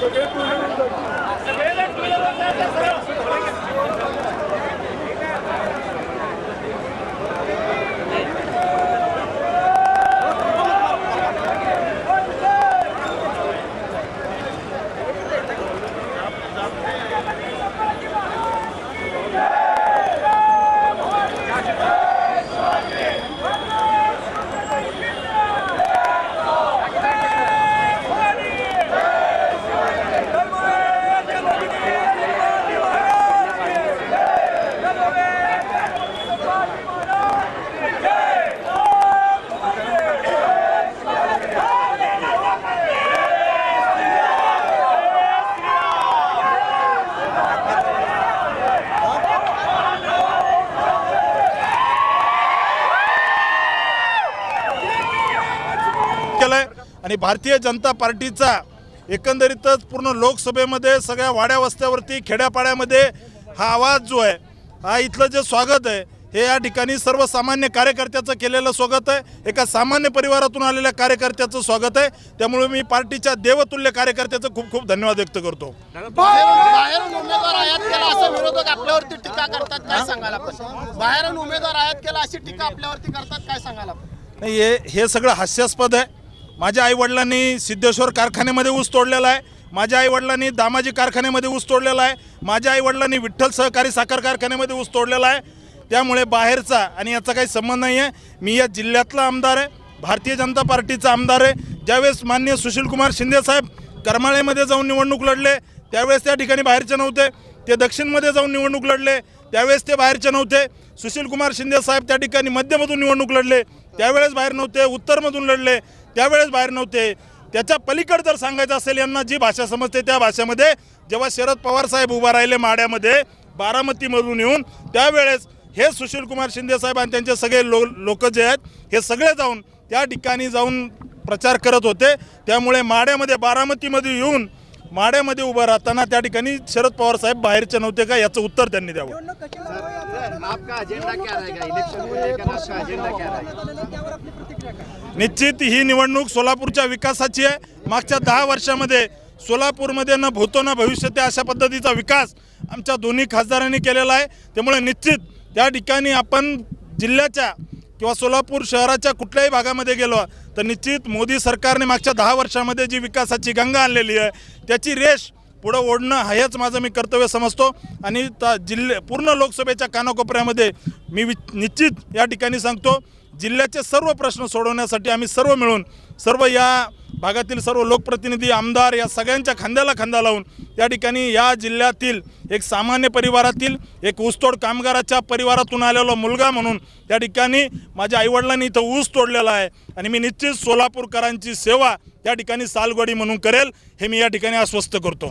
Porque tu não आणि भारतीय जनता पार्टीचा एकंदरीतच पूर्ण लोकसभेमध्ये सगळ्या वाड्या वस्त्यावरती खेड्यापाड्यामध्ये हा आवाज जो आहे हा इथलं जे स्वागत आहे हे या ठिकाणी सर्वसामान्य कार्यकर्त्याचं केलेलं स्वागत आहे. एका सामान्य परिवारातून आलेल्या कार्यकर्त्याचं स्वागत आहे. त्यामुळे मी पार्टीच्या देवतुल्य कार्यकर्त्याचं खूप खूप धन्यवाद व्यक्त करतो. बाहेरून उमेदवार आयात केला असं विरोधक आपल्यावरती टीका करतात काय आपण? बाहेरून उमेदवार आयात केला अशी टीका आपल्यावरती करतात काय आपण? नाही हे हे सगळं हास्यास्पद आहे. माझ्या आईवडिलांनी सिद्धेश्वर कारखान्यामध्ये ऊस तोडलेला आहे. माझ्या आईवडिलांनी दामाजी कारखान्यामध्ये ऊस तोडलेला आहे. माझ्या आईवडिलांनी विठ्ठल सहकारी साखर कारखान्यामध्ये ऊस तोडलेला आहे. त्यामुळे बाहेरचा आणि याचा काही संबंध नाही आहे मी या जिल्ह्यातला आमदार आहे. भारतीय जनता पार्टीचा आमदार आहे. ज्यावेळेस माननीय सुशीलकुमार शिंदेसाहेब करमाळ्यामध्ये जाऊन निवडणूक लढले त्यावेळेस त्या ठिकाणी बाहेरचे नव्हते. ते दक्षिणमध्ये जाऊन निवडणूक लढले त्यावेळेस ते बाहेरचे नव्हते. सुशीलकुमार शिंदे साहेब त्या ठिकाणी मध्यमधून निवडणूक लढले त्यावेळेस बाहेर नव्हते. उत्तरमधून लढले. त्यावेळेस बाहेर नव्हते. त्याच्या पलीकडे जर सांगायचं असेल यांना जी भाषा समजते त्या भाषेमध्ये जेव्हा शरद पवार साहेब उभा राहिले माड्यामध्ये बारामतीमधून येऊन त्यावेळेस हे सुशीलकुमार शिंदे साहेब आणि त्यांचे सगळे लो लोक जे आहेत हे सगळे जाऊन त्या ठिकाणी जाऊन प्रचार करत होते. त्यामुळे माड्यामध्ये बारामतीमध्ये येऊन माड्यामध्ये उभं राहताना त्या ठिकाणी शरद पवार साहेब बाहेरचे नव्हते का? याचं उत्तर त्यांनी द्यावं. निश्चित ही निवडणूक सोलापूरच्या विकासाची आहे. मागच्या दहा वर्षामध्ये सोलापूरमध्ये न भूतो न भविष्यते अशा पद्धतीचा विकास आमच्या दोन्ही खासदारांनी केलेला आहे. त्यामुळे निश्चित त्या ठिकाणी आपण जिल्ह्याच्या किंवा सोलापूर शहराच्या कुठल्याही भागामध्ये गेलो तर निश्चित मोदी सरकारने मागच्या दहा वर्षामध्ये जी विकासाची गंगा आणलेली आहे त्याची रेष पुढं ओढणं हेच माझं मी कर्तव्य समजतो. आणि त्या जिल्हे पूर्ण लोकसभेच्या कानाकोपऱ्यामध्ये मी वि निश्चित या ठिकाणी सांगतो जिल्ह्याचे सर्व प्रश्न सोडवण्यासाठी आम्ही सर्व मिळून सर्व या भागातील सर्व लोकप्रतिनिधी आमदार या सगळ्यांच्या खांद्याला खांदा लावून त्या ठिकाणी या जिल्ह्यातील एक सामान्य परिवारातील एक ऊसतोड कामगाराच्या परिवारातून आलेला मुलगा म्हणून त्या ठिकाणी माझ्या आईवडिलांनी इथं ऊस तोडलेला आहे आणि मी निश्चित सोलापूरकरांची सेवा त्या ठिकाणी सालगडी म्हणून करेल हे मी या ठिकाणी आश्वस्त करतो.